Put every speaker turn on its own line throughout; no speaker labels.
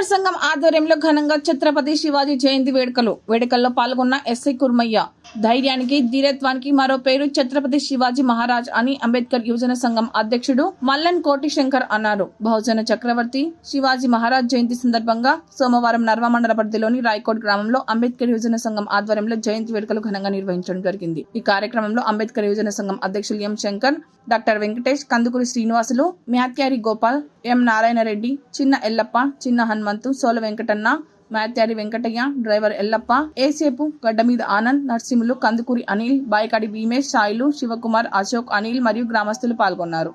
సంఘం ఆధ్వర్యంలో ఘనంగా ఛత్రపతి శివాజీ జయంతి వేడుకలు. వేడుకల్లో పాల్గొన్న ఎస్ఐ కుర్మయ్య. ధైర్యానికి ధీరత్వానికి మరో పేరు ఛత్రపతి శివాజీ మహారాజ్ అని అంబేద్కర్ యువజన సంఘం అధ్యక్షుడు మల్లన్ కోటి శంకర్ అన్నారు. బహుజన చక్రవర్తి శివాజీ మహారాజ్ జయంతి సందర్భంగా సోమవారం నర్వమండల పరిధిలోని రాయకోట్ గ్రామంలో అంబేద్కర్ యువజన సంఘం ఆధ్వర్యంలో జయంతి వేడుకలు ఘనంగా నిర్వహించడం జరిగింది. ఈ కార్యక్రమంలో అంబేద్కర్ యువజన సంఘం అధ్యక్షులు M Shankar doctor Venkatesh Kandukuri Srinivasulu Myatyari Gopal M Narayana Reddy Chinna Ellappa Chinna Hanumanthu Sola Venkatanna Matyadi Venkataiah driver Ellappa ఏసేపు గడ్డ మీద ఆనంద్ నర్సింహులు కందుకూరి అనిల్ బాయకాడి భీమేష్ సాయిలు శివకుమార్ అశోక్ అనిల్ మరియు గ్రామస్తులు పాల్గొన్నారు.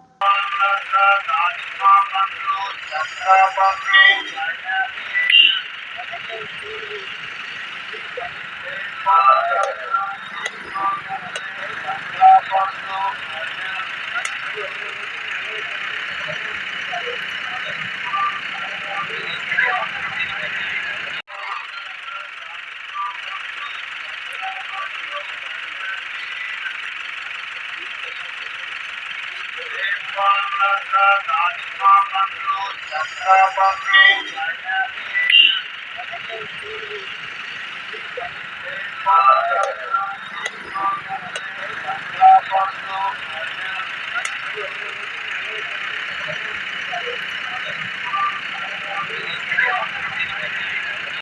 Thank you.